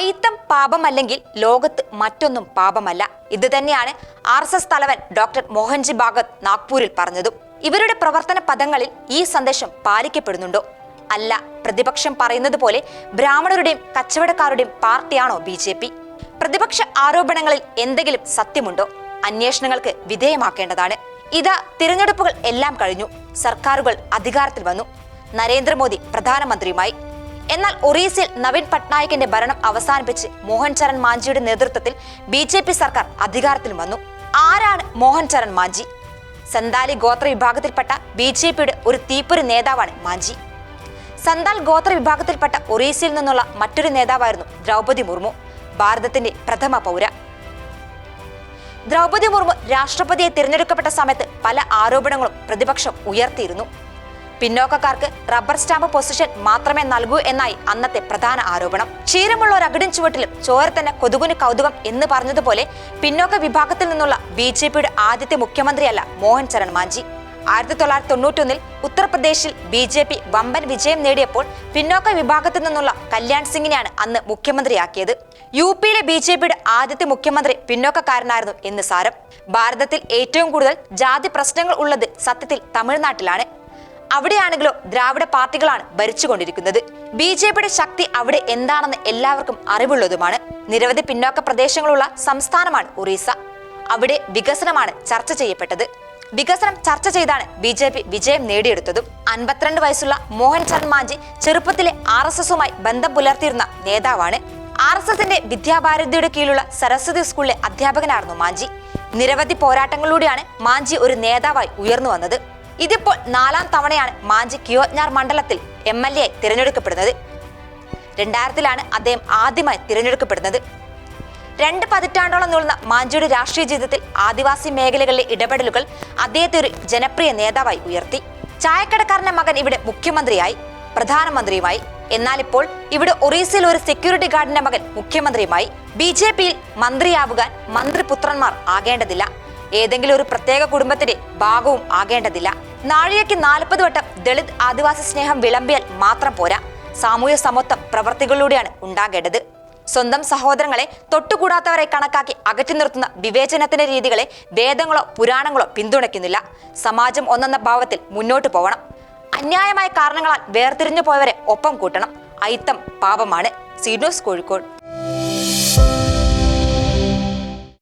അയിത്തം പാപമല്ലെങ്കിൽ ലോകത്ത് മറ്റൊന്നും പാപമല്ല. ഇത് തന്നെയാണ് ആർ എസ് എസ് തലവൻ ഡോക്ടർ മോഹൻജി ഭാഗത് നാഗ്പൂരിൽ പറഞ്ഞതും. ഇവരുടെ പ്രവർത്തന പദങ്ങളിൽ ഈ സന്ദേശം പാലിക്കപ്പെടുന്നുണ്ടോ? അല്ല പ്രതിപക്ഷം പറയുന്നത് പോലെ ബ്രാഹ്മണരുടെയും കച്ചവടക്കാരുടെയും പാർട്ടിയാണോ ബി ജെ പി? പ്രതിപക്ഷ ആരോപണങ്ങളിൽ എന്തെങ്കിലും സത്യമുണ്ടോ? അന്വേഷണങ്ങൾക്ക് വിധേയമാക്കേണ്ടതാണ്. ഇതാ തിരഞ്ഞെടുപ്പുകൾ എല്ലാം കഴിഞ്ഞു. സർക്കാരുകൾ അധികാരത്തിൽ വന്നു. നരേന്ദ്രമോദി പ്രധാനമന്ത്രിയുമായി. എന്നാൽ ഒറീസയിൽ നവീൻ പട്നായിക്കിന്റെ ഭരണം അവസാനിപ്പിച്ച് മോഹൻ ചരൺ മാഞ്ചിയുടെ നേതൃത്വത്തിൽ ബി ജെ പി സർക്കാർ അധികാരത്തിൽ വന്നു. ആരാണ് മോഹൻ ചരൺ മാഞ്ചി? സന്താലി ഗോത്ര വിഭാഗത്തിൽപ്പെട്ട ബി ജെ പിയുടെ ഒരു തീപ്പൊരു നേതാവാണ് മാഞ്ചി. സന്താൽ ഗോത്ര വിഭാഗത്തിൽപ്പെട്ട ഒറീസയിൽ നിന്നുള്ള മറ്റൊരു നേതാവായിരുന്നു ദ്രൗപതി മുർമു ഭാരതത്തിന്റെ പ്രഥമ പൗര. ദ്രൗപതി മുർമു രാഷ്ട്രപതിയെ തിരഞ്ഞെടുക്കപ്പെട്ട സമയത്ത് പല ആരോപണങ്ങളും പ്രതിപക്ഷം ഉയർത്തിയിരുന്നു. പിന്നോക്കക്കാർക്ക് റബ്ബർ സ്റ്റാമ്പ് പൊസിഷൻ മാത്രമേ നൽകൂ എന്നായി അന്നത്തെ പ്രധാന ആരോപണം. ക്ഷീരമുള്ള ഒരു അകിടും ചുവട്ടിലും ചോര തന്നെ കൊതുകുന് കൗതുകം എന്ന് പറഞ്ഞതുപോലെ പിന്നോക്ക വിഭാഗത്തിൽ നിന്നുള്ള ബി ജെ പിയുടെ ആദ്യത്തെ മുഖ്യമന്ത്രിയല്ല മോഹൻ ചരൺ മാഞ്ചി. ആയിരത്തി തൊള്ളായിരത്തി തൊണ്ണൂറ്റൊന്നിൽ ഉത്തർപ്രദേശിൽ ബി ജെ പി വമ്പൻ വിജയം നേടിയപ്പോൾ പിന്നോക്ക വിഭാഗത്തിൽ നിന്നുള്ള കല്യാൺ സിംഗിനെയാണ് അന്ന് മുഖ്യമന്ത്രിയാക്കിയത്. യു പിയിലെ ബി ജെ പിയുടെ ആദ്യത്തെ മുഖ്യമന്ത്രി പിന്നോക്കക്കാരനായിരുന്നു എന്ന് സാരം. ഭാരതത്തിൽ ഏറ്റവും കൂടുതൽ ജാതി പ്രശ്നങ്ങൾ ഉള്ളത് സത്യത്തിൽ തമിഴ്നാട്ടിലാണ്. അവിടെയാണെങ്കിലോ ദ്രാവിഡ പാർട്ടികളാണ് ഭരിച്ചുകൊണ്ടിരിക്കുന്നത്. ബി ജെ പിയുടെ ശക്തി അവിടെ എന്താണെന്ന് എല്ലാവർക്കും അറിവുള്ളതുമാണ്. നിരവധി പിന്നോക്ക പ്രദേശങ്ങളുള്ള സംസ്ഥാനമാണ് ഒറീസ. അവിടെ വികസനമാണ് ചർച്ച ചെയ്യപ്പെട്ടത്. വികസനം ചർച്ച ചെയ്താണ് ബി ജെ പി വിജയം നേടിയെടുത്തതും. അൻപത്തിരണ്ട് വയസ്സുള്ള മോഹൻ ചന്ദ് മാഞ്ചി ചെറുപ്പത്തിലെ ആർ എസ് എസുമായി ബന്ധം പുലർത്തിയിരുന്ന നേതാവാണ്. ആർ എസ് എസിന്റെ വിദ്യാഭാരതിയുടെ കീഴിലുള്ള സരസ്വതി സ്കൂളിലെ അധ്യാപകനായിരുന്നു മാഞ്ചി. നിരവധി പോരാട്ടങ്ങളിലൂടെയാണ് മാഞ്ചി ഒരു നേതാവായി ഉയർന്നു വന്നത്. ഇതിപ്പോൾ നാലാം തവണയാണ് മാഞ്ചി കിയോജ്ഞാർ മണ്ഡലത്തിൽ എം എൽ എ തിരഞ്ഞെടുക്കപ്പെടുന്നത്. രണ്ടായിരത്തിലാണ് അദ്ദേഹം ആദ്യമായി തിരഞ്ഞെടുക്കപ്പെടുന്നത്. രണ്ട് പതിറ്റാണ്ടോളം നീളുന്ന മാഞ്ചിയുടെ രാഷ്ട്രീയ ജീവിതത്തിൽ ആദിവാസി മേഖലകളിലെ ഇടപെടലുകൾ അദ്ദേഹത്തെ ഒരു ജനപ്രിയ നേതാവായി ഉയർത്തി. ചായക്കടക്കാരന്റെ മകൻ ഇവിടെ മുഖ്യമന്ത്രിയായി പ്രധാനമന്ത്രിയുമായി. എന്നാൽ ഇപ്പോൾ ഇവിടെ ഒറീസയിൽ ഒരു സെക്യൂരിറ്റി ഗാർഡിന്റെ മകൻ മുഖ്യമന്ത്രിയുമായി. ബി ജെ പിയിൽ മന്ത്രിയാവുകാൻ മന്ത്രിപുത്രന്മാർ ആകേണ്ടതില്ല. ഏതെങ്കിലും ഒരു പ്രത്യേക കുടുംബത്തിന്റെ ഭാഗവും ആകേണ്ടതില്ല. നാഴികയ്ക്ക് നാൽപ്പത് വട്ടം ദളിത് ആദിവാസി സ്നേഹം വിളമ്പിയാൽ മാത്രം പോരാ. സാമൂഹ്യ സമത്വം പ്രവർത്തികളിലൂടെയാണ് ഉണ്ടാകേണ്ടത്. സ്വന്തം സഹോദരങ്ങളെ തൊട്ടുകൂടാത്തവരെ കണക്കാക്കി അകറ്റി നിർത്തുന്ന വിവേചനത്തിന്റെ രീതികളെ വേദങ്ങളോ പുരാണങ്ങളോ പിന്തുണയ്ക്കുന്നില്ല. സമാജം ഒന്നെന്ന ഭാവത്തിൽ മുന്നോട്ടു പോകണം അന്യായമായ കാരണങ്ങളാൽ വേർതിരിഞ്ഞു പോയവരെ ഒപ്പം കൂട്ടണം. അയിത്തം പാപമാണ്. സീഡോസ് കോഴിക്കോട്.